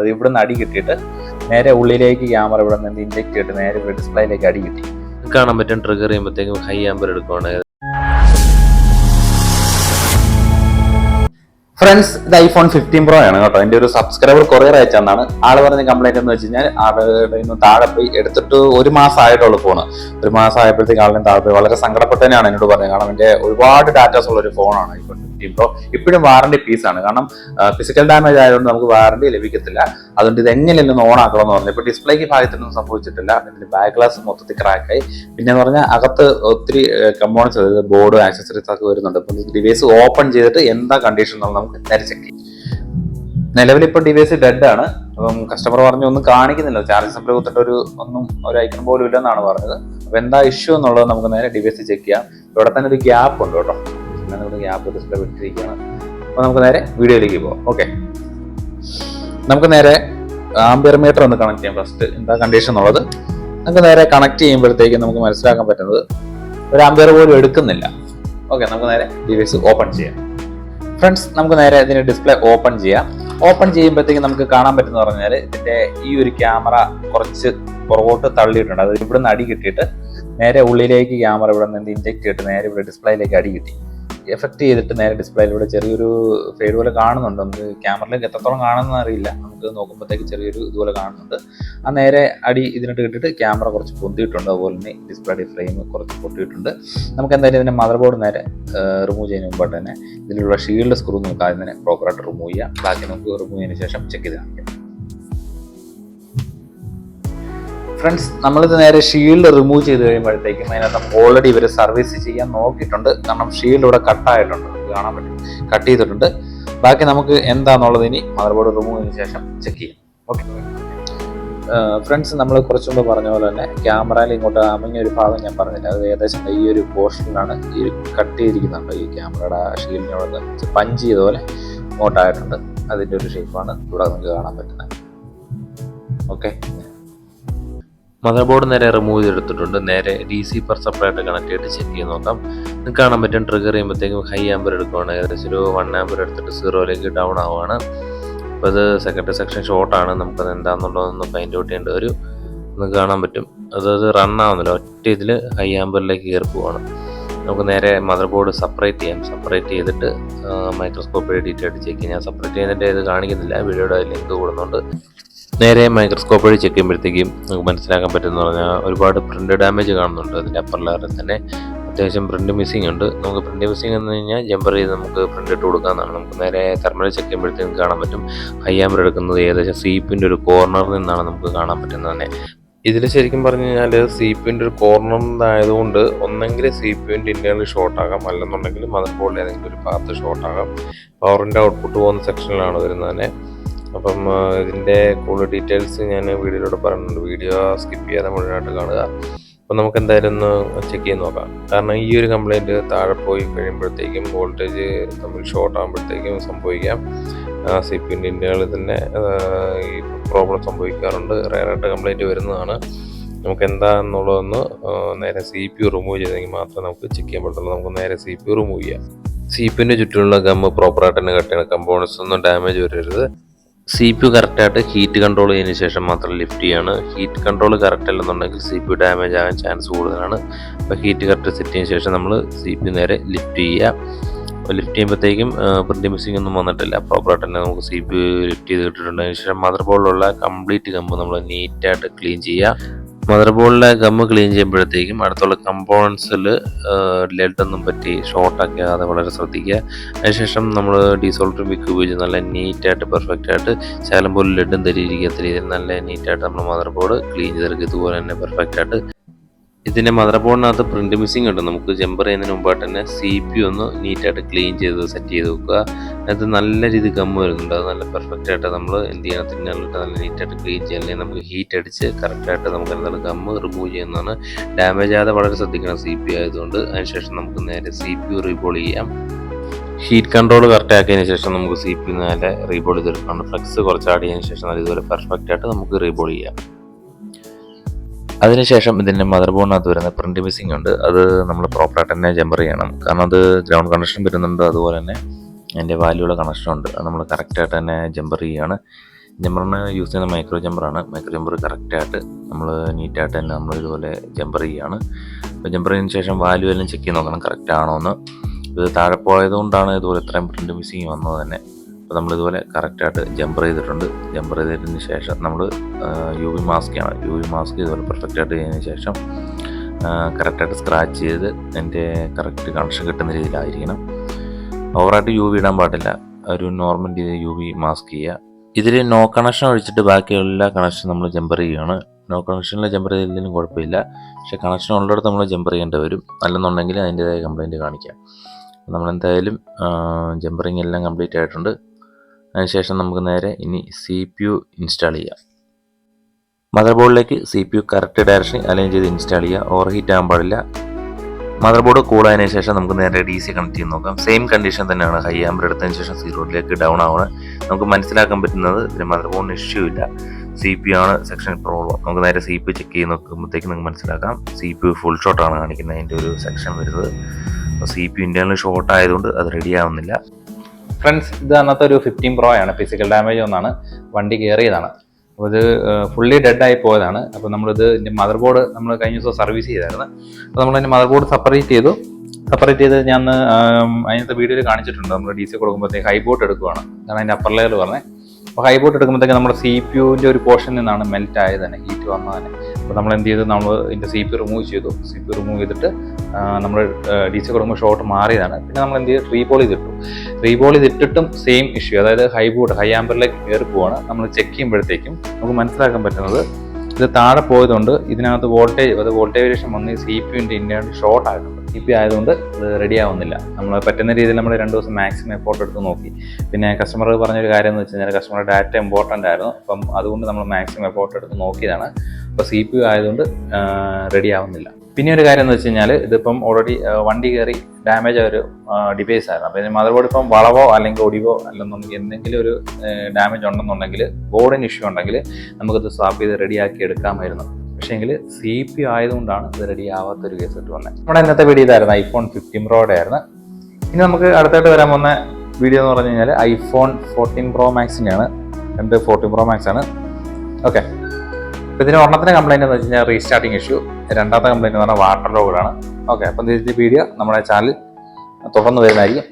അത് ഇവിടെ നിന്ന് അടി കിട്ടിയിട്ട് നേരെ ഉള്ളിലേക്ക് ക്യാമറ ഇവിടെ നിന്ന് ഇൻജെക്ട് ചെയ്തിട്ട് നേരെ ഇവിടെ ഡിസ്പ്ലേയിലേക്ക് അടി കിട്ടി. കാണാൻ പറ്റും ട്രിഗർ ചെയ്യുമ്പോഴത്തേക്കും ഹൈ ആമ്പർ എടുക്കുവാണ്. ഫ്രണ്ട്സ് ഇത് ഐഫോൺ ഫിഫ്റ്റീൻ പ്രോ ആണ് കേട്ടോ. എന്റെ ഒരു സബ്സ്ക്രൈബർ കൊറിയർ അയച്ചെന്നാണ് ആൾ പറഞ്ഞ കംപ്ലൈന്റ് എന്ന് വെച്ച് കഴിഞ്ഞാൽ ആളുടെ ഇന്ന് താഴെ പോയി എടുത്തിട്ട് ഒരു മാസം ആയിട്ടുള്ള ഫോണ് ഒരു മാസം ആയപ്പോഴത്തേക്ക് ആളിനെ താഴെ പോയി. വളരെ സങ്കടപ്പെട്ടതിനാണ് എന്നോട് പറഞ്ഞത്. കാരണം എന്റെ ഒരുപാട് ഡാറ്റാസ് ഉള്ള ഒരു ഫോണാണ് ഐഫോൺ ഫിഫ്റ്റീൻ പ്രോ ഇപ്പോഴും വാറണ്ടി പീസാണ് കാരണം ഫിസിക്കൽ ഡാമേജ് ആയതുകൊണ്ട് നമുക്ക് വാറണ്ടി ലഭിക്കത്തില്ല. അതുകൊണ്ട് ഇത് എങ്ങനെയല്ലെന്ന് ഓൺ ആക്കണം എന്ന് പറഞ്ഞു. ഇപ്പോൾ ഡിസ്പ്ലേക്ക് ഭാഗത്തൊന്നും സംഭവിച്ചിട്ടില്ല. ഇതിന്റെ ബാക്ക് ഗ്ലാസ് മൊത്തത്തിൽ ക്രാക്കായി പിന്നെ എന്ന് പറഞ്ഞാൽ അകത്ത് ഒത്തിരി കമ്പോണൻസ് അതായത് ബോർഡ് ആക്സസറീസ് ഒക്കെ വരുന്നുണ്ട്. അപ്പം ഡിവൈസ് ഓപ്പൺ ചെയ്തിട്ട് എന്താ കണ്ടീഷൻ എന്നുള്ളത് നമുക്ക് നേരെ ചെക്ക് നിലവിൽ ഇപ്പോൾ ഡിവൈസ് ഡെഡ് ആണ്. അപ്പം കസ്റ്റമർ പറഞ്ഞു ഒന്നും കാണിക്കുന്നില്ല. ചാർജ് സപ്ലൈ കുത്തിട്ട് ഒരു ഒന്നും ഒരു ഐക്കൺ പോലും ഇല്ലെന്നാണ് പറഞ്ഞത്. അപ്പോൾ എന്താ ഇഷ്യൂ എന്നുള്ളത് നമുക്ക് നേരെ ഡിവൈസ് ചെക്ക് ചെയ്യാം. ഇവിടെ തന്നെ ഒരു ഗ്യാപ്പ് ഉണ്ട് കേട്ടോ. ഞാൻ ഇവിടെ ഗ്യാപ്പ് ഡിസ്പ്ലേ വിട്ടിരിക്കുകയാണ് അപ്പോൾ നമുക്ക് നേരെ വീഡിയോയിലേക്ക് പോകാം ഓക്കെ നമുക്ക് നേരെ ആംബിയർ മീറ്റർ ഒന്ന് കണക്ട് ചെയ്യാം ഫസ്റ്റ് എന്താ കണ്ടീഷൻ എന്നുള്ളത്? നമുക്ക് നേരെ കണക്ട് ചെയ്യുമ്പോഴത്തേക്കും നമുക്ക് മനസ്സിലാക്കാൻ പറ്റുന്നത് ഒരു ആംബിയർ പോലും എടുക്കുന്നില്ല. ഓക്കെ നമുക്ക് നേരെ ഡിവൈസ് ഓപ്പൺ ചെയ്യാം. ഫ്രണ്ട്സ് നമുക്ക് നേരെ ഇതിന്റെ ഡിസ്പ്ലേ ഓപ്പൺ ചെയ്യാം. ഓപ്പൺ ചെയ്യുമ്പോഴത്തേക്ക് നമുക്ക് കാണാൻ പറ്റുന്ന പറഞ്ഞാൽ ഇതിന്റെ ഈ ഒരു ക്യാമറ കുറച്ച് പുറകോട്ട് തള്ളിയിട്ടുണ്ട്. അത് ഇവിടെ നിന്ന് അടി കിട്ടിയിട്ട് നേരെ ഉള്ളിലേക്ക് ക്യാമറ ഇവിടെ നിന്ന് ഇൻജെക്ട് ചെയ്തിട്ട് നേരെ ഇവിടെ ഡിസ്പ്ലേയിലേക്ക് അടി കിട്ടി. എഫക്ട് ചെയ്തിട്ട് നേരെ ഡിസ്പ്ലേയിലൂടെ ചെറിയൊരു ഫെയ്ഡ് പോലെ കാണുന്നുണ്ട്. നമുക്ക് ക്യാമറയിലേക്ക് എത്രത്തോളം കാണുന്ന അറിയില്ല. നമുക്ക് നോക്കുമ്പോഴത്തേക്ക് ചെറിയൊരു ഇതുപോലെ കാണുന്നുണ്ട്. ആ നേരെ അടി ഇതിനിട്ട് കിട്ടിയിട്ട് ക്യാമറ കുറച്ച് പൊന്തിയിട്ടുണ്ട്. അതുപോലെ തന്നെ ഡിസ്പ്ലേയുടെ ഫ്രെയിം കുറച്ച് പൊട്ടിയിട്ടുണ്ട്. നമുക്ക് എന്തായാലും ഇതിന്റെ മദർ ബോർഡ് നേരെ റിമൂവ് ചെയ്യുന്ന മുമ്പായിട്ട് തന്നെ ഇതിലുള്ള ഷീൽഡ് സ്ക്രൂ നമുക്ക് ആദ്യം തന്നെ പ്രോപ്പറായിട്ട് റിമൂവ് ചെയ്യാം. ബാക്കി നമുക്ക് റിമൂവ് ചെയ്തതിന് ശേഷം ചെക്ക് ചെയ്ത് കാണിക്കാം. ഫ്രണ്ട്സ് നമ്മളിത് നേരെ ഷീൽഡ് റിമൂവ് ചെയ്ത് കഴിയുമ്പോഴത്തേക്കും അതിനകത്ത് ഓൾറെഡി ഇവർ സർവീസ് ചെയ്യാൻ നോക്കിയിട്ടുണ്ട്. കാരണം ഷീൽഡ് ഇവിടെ കട്ടായിട്ടുണ്ട് കാണാൻ പറ്റും. കട്ട് ചെയ്തിട്ടുണ്ട്. ബാക്കി നമുക്ക് എന്താണെന്നുള്ളത് ഇനി മദർ ബോർഡ് റിമൂവ് ചെയ്തതിന് ശേഷം ചെക്ക് ചെയ്യാം. ഓക്കെ ഫ്രണ്ട്സ് നമ്മൾ കുറച്ച് മുമ്പ് പറഞ്ഞ പോലെ തന്നെ ക്യാമറയിൽ ഇങ്ങോട്ട് അമങ്ങിയ ഒരു ഭാഗം ഞാൻ പറഞ്ഞില്ല. അത് ഏകദേശം ഈ ഒരു പോർഷനിലാണ് ഈ കട്ട് ചെയ്തിരിക്കുന്നുണ്ട് ഈ ക്യാമറയുടെ ഷീൽഡിനോട് പഞ്ച് ചെയ്ത പോലെ ഇങ്ങോട്ടായിട്ടുണ്ട്. അതിന്റെ ഒരു ഷേപ്പാണ് ഇവിടെ നമുക്ക് കാണാൻ പറ്റുന്നത്. ഓക്കെ മദർ ബോർഡ് നേരെ റിമൂവ് ചെയ്തെടുത്തിട്ടുണ്ട്. നേരെ ഡി സി പർ സെപ്പറേറ്റ് കണക്ട് ചെയ്ത് ചെക്ക് ചെയ്ത് നോക്കാം. നിങ്ങൾക്ക് കാണാൻ പറ്റും ട്രിഗർ ചെയ്യുമ്പോഴത്തേക്കും ഹൈ ആമ്പർ എടുക്കുവാണ്. ഏകദേശം ഒരു വൺ ആമ്പർ എടുത്തിട്ട് സീറോയിലേക്ക് ഡൗൺ ആവുകയാണ് അപ്പോൾ അത് സെക്കൻഡ് സെക്ഷൻ ഷോർട്ടാണ് നമുക്കത് എന്താണെന്നുള്ളതൊന്ന് ഫൈൻഡ് ഔട്ട് ചെയ്യേണ്ട ഒരു നമുക്ക് കാണാൻ പറ്റും. അതായത് റൺ ആവുന്നില്ല. ഒറ്റ ഇതിൽ ഹൈ ആമ്പറിലേക്ക് കയറി പോവാണ്. നമുക്ക് നേരെ മദർ ബോർഡ് സെപ്പറേറ്റ് ചെയ്യാം. സെപ്പറേറ്റ് ചെയ്തിട്ട് മൈക്രോസ്കോപ്പ് എഡിറ്റ് ആയിട്ട് ചെക്ക് ചെയ്യാം. സെപ്പറേറ്റ് ചെയ്തിട്ട് ഇത് കാണിക്കുന്നില്ല. വീഡിയോയുടെ ലിങ്ക് കൂടുന്നുണ്ട്. നേരെ മൈക്രോസ്കോപ്പ് വഴി ചെക്ക് ചെയ്യുമ്പോഴത്തേക്കും നമുക്ക് മനസ്സിലാക്കാൻ പറ്റുമെന്ന് പറഞ്ഞാൽ ഒരുപാട് പ്രിന്റ് ഡാമേജ് കാണുന്നുണ്ട്. അതിന്റെ അപ്പർ ലെയറിൽ തന്നെ അത്യാവശ്യം പ്രിന്റ് മിസ്സിംഗ് ഉണ്ട്. നമുക്ക് പ്രിന്റ് മിസ്സിംഗ് എന്ന് കഴിഞ്ഞാൽ ജമ്പർ ചെയ്ത് നമുക്ക് പ്രിന്റ് ഇട്ട് കൊടുക്കാമെന്നാണ് നമുക്ക് നേരെ തെർമൽ ചെക്ക് ചെയ്യുമ്പോഴത്തേക്കും കാണാൻ പറ്റും. ഹൈ എടുക്കുന്നത് ഏകദേശം സീപ്പിന്റെ ഒരു കോർണറിൽ നിന്നാണ് നമുക്ക് കാണാൻ പറ്റുന്നത് തന്നെ. ഇതിൽ ശരിക്കും പറഞ്ഞു കഴിഞ്ഞാൽ സി പിന്റെ ഒരു കോർണറിനായതുകൊണ്ട് ഒന്നെങ്കിൽ സി പിന്റെ ഇന്റേണൽ ഷോർട്ട് ആകാം. അല്ലെന്നുണ്ടെങ്കിൽ മദർ ബോർഡിൽ ഏതെങ്കിലും ഒരു ഭാഗത്ത് ഷോർട്ട് ആകാം. പവറിന്റെ ഔട്ട്പുട്ട് പോകുന്ന സെക്ഷനിലാണ് വരുന്നത് തന്നെ. അപ്പം ഇതിന്റെ കൂടുതൽ ഡീറ്റെയിൽസ് ഞാൻ വീഡിയോയിലൂടെ പറയുന്നുണ്ട്. വീഡിയോ സ്കിപ്പ് ചെയ്യാതെ മുഴുവനായിട്ട് കാണുക. അപ്പം നമുക്ക് എന്തായാലും ഒന്ന് ചെക്ക് ചെയ്ത് നോക്കാം. കാരണം ഈ ഒരു കംപ്ലൈന്റ് താഴെ പോയി കഴിയുമ്പോഴത്തേക്കും വോൾട്ടേജ് തമ്മിൽ ഷോർട്ട് ആകുമ്പോഴത്തേക്കും സംഭവിക്കാം. സി പി എന്റെ തന്നെ ഈ പ്രോബ്ലം സംഭവിക്കാറുണ്ട്. റയറായിട്ട് കംപ്ലൈന്റ് വരുന്നതാണ്. നമുക്ക് എന്താണെന്നുള്ളതൊന്ന് നേരെ സി പി റിമൂവ് ചെയ്തെങ്കിൽ മാത്രമേ നമുക്ക് ചെക്ക് ചെയ്യാൻ പറ്റുള്ളൂ നമുക്ക് നേരെ സി പി റിമൂവ് ചെയ്യാം. സി പിന്റെ ചുറ്റുമുള്ള ഗമ്മ് പ്രോപ്പറായിട്ട് തന്നെ കട്ട് ചെയ്യണം. കമ്പോണൻസ് ഒന്നും ഡാമേജ് വരരുത്. സി പി യു കറക്റ്റായിട്ട് ഹീറ്റ് കൺട്രോൾ ചെയ്തതിന് ശേഷം മാത്രം ലിഫ്റ്റ് ചെയ്യാണ്. ഹീറ്റ് കൺട്രോൾ കറക്റ്റ് അല്ലെന്നുണ്ടെങ്കിൽ സി പി യു ഡാമേജ് ആകാൻ ചാൻസ് കൂടുതലാണ്. അപ്പോൾ ഹീറ്റ് കറക്റ്റ് സെറ്റ് ചെയ്തതിന് ശേഷം നമ്മൾ സി പി യു നേരെ ലിഫ്റ്റ് ചെയ്യുക. ലിഫ്റ്റ് ചെയ്യുമ്പോഴത്തേക്കും പ്രിന്റ് മിസ്സിംഗ് ഒന്നും വന്നിട്ടില്ല. പ്രോപ്പറായിട്ട് തന്നെ നമുക്ക് സി പി യു ലിഫ്റ്റ് ചെയ്ത് കിട്ടിയിട്ടുണ്ട് അതിന് ശേഷം മദർ ബോർഡിലുള്ള കംപ്ലീറ്റ് കമ്പ് നമ്മൾ നീറ്റായിട്ട് ക്ലീൻ ചെയ്യുക. മദർ ബോർഡിലെ ക്ലീൻ ചെയ്യുമ്പോഴത്തേക്കും അടുത്തുള്ള കമ്പോണൻസിൽ ലെഡൊന്നും പറ്റി ഷോർട്ടാക്കാതെ വളരെ ശ്രദ്ധിക്കുക. അതിനുശേഷം നമ്മൾ ഡീസോൾട്ടർ വിക്ക് ഉപയോഗിച്ച് നല്ല നീറ്റായിട്ട് പെർഫെക്റ്റ് ആയിട്ട് ശകലം പോലും ലെഡും തരിയിരിക്കാത്ത രീതിയിൽ നല്ല നീറ്റായിട്ട് നമ്മൾ മദർ ബോർഡ് ക്ലീൻ ചെയ്തെടുക്കുക. ഇതുപോലെ തന്നെ പെർഫെക്റ്റ് ആയിട്ട് ഇതിന്റെ മദർ ബോർഡിനകത്ത് പ്രിന്റ് മിസ്സിംഗ് ഉണ്ട്. നമുക്ക് ജമ്പർ ചെയ്യുന്നതിന് മുമ്പായിട്ട് തന്നെ സി പി ഒന്ന് നീറ്റായിട്ട് ക്ലീൻ ചെയ്ത് സെറ്റ് ചെയ്ത് വെക്കുക. അതിനകത്ത് നല്ല രീതിയിൽ ഗമ്മ് വരുന്നുണ്ട്. അത് നല്ല പെർഫെക്റ്റ് ആയിട്ട് നമ്മൾ എന്ത് ചെയ്യണം? തിന്നാലിട്ട് നല്ല നീറ്റായിട്ട് ക്ലീൻ ചെയ്യാൻ അല്ലെങ്കിൽ നമുക്ക് ഹീറ്റ് അടിച്ച് കറക്റ്റായിട്ട് നമുക്ക് എന്താണ് ഗമ്മ് റിമൂവ് ചെയ്യുന്നതാണ്. ഡാമേജ് ആകാതെ വളരെ ശ്രദ്ധിക്കണം സി പി ആയതുകൊണ്ട്. അതിനുശേഷം നമുക്ക് നേരെ സി പി യു റീബോൾ ചെയ്യാം. ഹീറ്റ് കൺട്രോൾ കറക്റ്റ് ആക്കിയതിന് ശേഷം നമുക്ക് സി പി നേരെ റീബോൾ ചെയ്തെടുക്കണം ഫ്ലെക്സ് കുറച്ച് ആടിയതിനു ശേഷം ഇതുപോലെ പെർഫെക്റ്റ് ആയിട്ട് നമുക്ക് റീബോൾ ചെയ്യാം. അതിനുശേഷം ഇതിന്റെ മദർ ബോർഡിനകത്ത് വരുന്ന പ്രിന്റ് മിസ്സിംഗ് ഉണ്ട്. അത് നമ്മൾ പ്രോപ്പറായിട്ട് തന്നെ ജമ്പർ ചെയ്യണം. കാരണം അത് ഗ്രൗണ്ട് കണക്ഷൻ വരുന്നുണ്ട്. അതുപോലെ തന്നെ അതിന്റെ വാല്യൂള്ള കണക്ഷൻ ഉണ്ട്. അത് നമ്മൾ കറക്റ്റായിട്ട് തന്നെ ജമ്പർ ചെയ്യുകയാണ്. ജമ്പറിന് യൂസ് ചെയ്യുന്ന മൈക്രോ ജമ്പറാണ് മൈക്രോ ജമ്പർ കറക്റ്റായിട്ട് നമ്മൾ നീറ്റായിട്ട് തന്നെ നമ്മൾ ഇതുപോലെ ജമ്പർ ചെയ്യുകയാണ്. അപ്പോൾ ജമ്പർ ചെയ്തതിന് ശേഷം വാല്യൂ എല്ലാം ചെക്ക് ചെയ്ത് നോക്കണം. കറക്റ്റ് ആണോ എന്ന്. ഇത് താഴെ പോയതുകൊണ്ടാണ് ഇതുപോലെ ഇത്രയും പ്രിന്റ് മിസ്സിങ് വന്നത് തന്നെ. അപ്പോൾ നമ്മളിതുപോലെ കറക്റ്റായിട്ട് ജമ്പർ ചെയ്തിട്ടുണ്ട്. ജമ്പർ ചെയ്തതിന് ശേഷം നമ്മൾ യു വി മാസ്ക്കാണ് യു വി മാസ്ക് ഇതുപോലെ പെർഫെക്റ്റായിട്ട് ചെയ്തതിന് ശേഷം കറക്റ്റായിട്ട് സ്ക്രാച്ച് ചെയ്ത് അതിന്റെ കറക്റ്റ് കണക്ഷൻ കിട്ടുന്ന രീതിയിലായിരിക്കണം. ഓവറായിട്ട് യു വി ഇടാൻ പാടില്ല. ഒരു നോർമൽ രീതിയിൽ യു വി മാസ്ക് ചെയ്യുക. ഇതിൽ നോ കണക്ഷൻ ഒഴിച്ചിട്ട് ബാക്കിയുള്ള കണക്ഷൻ നമ്മൾ ജമ്പർ ചെയ്യുകയാണ്. നോ കണക്ഷനിൽ ജമ്പർ ചെയ്തില്ലെങ്കിലും കുഴപ്പമില്ല. പക്ഷേ കണക്ഷൻ ഉള്ളിടത്ത് നമ്മൾ ജമ്പർ ചെയ്യേണ്ടി വരും. അല്ലെന്നുണ്ടെങ്കിൽ അതിന്റെതായ കംപ്ലയിന്റ് കാണിക്കാം. നമ്മളെന്തായാലും ജമ്പറിങ് എല്ലാം കംപ്ലീറ്റ് ആയിട്ടുണ്ട്. അതിനുശേഷം നമുക്ക് നേരെ ഇനി സി പി യു ഇൻസ്റ്റാൾ ചെയ്യാം. മദർ ബോർഡിലേക്ക് C P U correct direction align ചെയ്ത് ഇൻസ്റ്റാൾ ചെയ്യുക. ഓവർ ഹീറ്റ് ആകാൻ പാടില്ല. മദർ ബോർഡ് കൂളായതിനു ശേഷം നമുക്ക് നേരെ ഡി സി കണക്ട് ചെയ്ത് നോക്കാം. സെയിം കണ്ടീഷൻ തന്നെയാണ്. ഹൈ ആമ്പർ എടുത്തതിന് ശേഷം സീറോയിലേക്ക് ഡൗൺ ആവണം നമുക്ക് മനസ്സിലാക്കാൻ പറ്റുന്നത് ഇതിന് മദർ ബോർഡിന് ഇഷ്യൂ ഇല്ല. സി പി ആണ് സെക്ഷൻ പ്രോബ്ലം നമുക്ക് നേരെ സി പി ചെക്ക് ചെയ്ത് നോക്കുമ്പോഴത്തേക്ക് നിങ്ങൾക്ക് മനസ്സിലാക്കാം. സി പി ഫുൾ ഷോട്ടാണ് കാണിക്കുന്നത്. അതിന്റെ ഒരു സെക്ഷൻ വരുന്നത്. അപ്പോൾ സി പി ഇന്റേണൽ ഷോർട്ട് ആയതുകൊണ്ട് അത് റെഡി ആവുന്നില്ല. ഫ്രണ്ട്സ് ഇത് അന്നത്തെ ഒരു ഫിഫ്റ്റീൻ പ്രോ ആണ്. ഫിസിക്കൽ ഡാമേജ് ഒന്നാണ്. വണ്ടി കയറിയതാണ് അപ്പോൾ ഇത് ഫുള്ളി ഡെഡ് ആയി പോയതാണ്. അപ്പോൾ നമ്മളിത് ഇതിന്റെ മദർ ബോർഡ് നമ്മൾ കഴിഞ്ഞ ദിവസം സർവീസ് ചെയ്തായിരുന്നു. അപ്പോൾ നമ്മൾ അതിന്റെ മദർ ബോർഡ് സെപ്പറേറ്റ് ചെയ്തു. സെപ്പറേറ്റ് ചെയ്ത് ഞാൻ അതിനകത്ത് വീഡിയോയിൽ കാണിച്ചിട്ടുണ്ട്. നമ്മൾ ഡി സി കൊടുക്കുമ്പോഴത്തേക്ക് ഹൈ ബോട്ട് എടുക്കുവാണ്. കാരണം അതിന്റെ അപ്പർ ലെയർ പറഞ്ഞത് അപ്പോൾ ഹൈ ബോട്ട് എടുക്കുമ്പോഴത്തേക്ക് നമ്മുടെ സി പി യുവിന്റെ ഒരു പോർഷൻ നിന്നാണ് മെൽറ്റ് ആയത് തന്നെ ഹീറ്റ് വന്നത് തന്നെ അപ്പോൾ നമ്മൾ എന്ത് ചെയ്തു? നമ്മൾ ഇതിന്റെ സി പി റിമൂവ് ചെയ്തു. സി പി റിമൂവ് ചെയ്തിട്ട് നമ്മൾ ഡി സി കൊടുക്കുമ്പോൾ ഷോർട്ട് മാറിയതാണ്. പിന്നെ നമ്മൾ എന്ത് ചെയ്തു? റീബോൾ ചെയ്തിട്ടു. റീബോൾ ചെയ്തിട്ടിട്ടും സെയിം ഇഷ്യൂ അതായത് ഹൈ ബോട്ട് ഹൈ ആമ്പറിലേക്ക് കയറി പോവാണ്. നമ്മൾ ചെക്ക് ചെയ്യുമ്പോഴത്തേക്കും നമുക്ക് മനസ്സിലാക്കാൻ പറ്റുന്നത് ഇത് താഴെ പോയതുകൊണ്ട് ഇതിനകത്ത് വോൾട്ടേജ് അത് വോൾട്ടേജ് വേരിയേഷൻ വന്ന് സി പി യുവിന്റെ ഇന്ത്യൻ ഷോർട്ട് ആയിട്ടുണ്ട് സി പി ആയതുകൊണ്ട് റെഡി ആവുന്നില്ല. നമ്മൾ പറ്റുന്ന രീതിയിൽ നമ്മൾ രണ്ട് ദിവസം മാക്സിമം എഫോർട്ട് എടുത്ത് നോക്കി. പിന്നെ കസ്റ്റമർ പറഞ്ഞൊരു കാര്യം എന്ന് വെച്ച് കഴിഞ്ഞാൽ കസ്റ്റമർ ഡാറ്റ ഇമ്പോർട്ടന്റ് ആയിരുന്നു. അപ്പം അതുകൊണ്ട് നമ്മൾ മാക്സിമം എഫോർട്ട് എടുത്ത് നോക്കിയതാണ്. അപ്പോൾ സി പി യു ആയതുകൊണ്ട് റെഡി ആവുന്നില്ല. പിന്നെ ഒരു കാര്യം എന്ന് വെച്ച് കഴിഞ്ഞാൽ ഇതിപ്പം ഓൾറെഡി വണ്ടി കയറി ഡാമേജ് ഒരു ഡിവൈസ് ആയിരുന്നു. അപ്പോൾ മദർ ബോർഡ് ഇപ്പം വളവോ അല്ലെങ്കിൽ ഒടിവോ അല്ലെന്നുണ്ടെങ്കിൽ എന്തെങ്കിലും ഒരു ഡാമേജ് ഉണ്ടെന്നുണ്ടെങ്കിൽ ബോർഡിന് ഇഷ്യൂ ഉണ്ടെങ്കിൽ നമുക്കത് സ്വാപ്പ് ചെയ്ത് റെഡിയാക്കി എടുക്കാമായിരുന്നു. പക്ഷേങ്കിൽ സി പി ആയതുകൊണ്ടാണ് ഇത് റെഡി ആവാത്തൊരു കേസ് ഇട്ട് വന്നത് നമ്മുടെ ഇന്നത്തെ വീഡിയോ ഇതായിരുന്നു ഐഫോൺ ഫിഫ്റ്റീൻ പ്രോയുടെ ആയിരുന്നു. ഇനി നമുക്ക് അടുത്തായിട്ട് വരാൻ പോകുന്ന വീഡിയോ എന്ന് പറഞ്ഞു കഴിഞ്ഞാൽ ഐഫോൺ ഫോർട്ടീൻ പ്രോ മാക്സിന്റെയാണ് രണ്ട് ഫോർട്ടീൻ പ്രോ മാക്സ് ആണ്. ഓക്കെ അപ്പോൾ ഇതിന് ഒരെണ്ണത്തിന് കംപ്ലൈന്റ് എന്ന് വെച്ച് കഴിഞ്ഞാൽ റീസ്റ്റാർട്ടിങ് ഇഷ്യൂ രണ്ടാമത്തെ കംപ്ലൈന്റ് എന്ന് പറഞ്ഞാൽ വാട്ടർ ലോഗാണ് ഓക്കെ അപ്പം വീഡിയോ നമ്മുടെ ചാനൽ തുടർന്ന് വരുന്നതായിരിക്കും.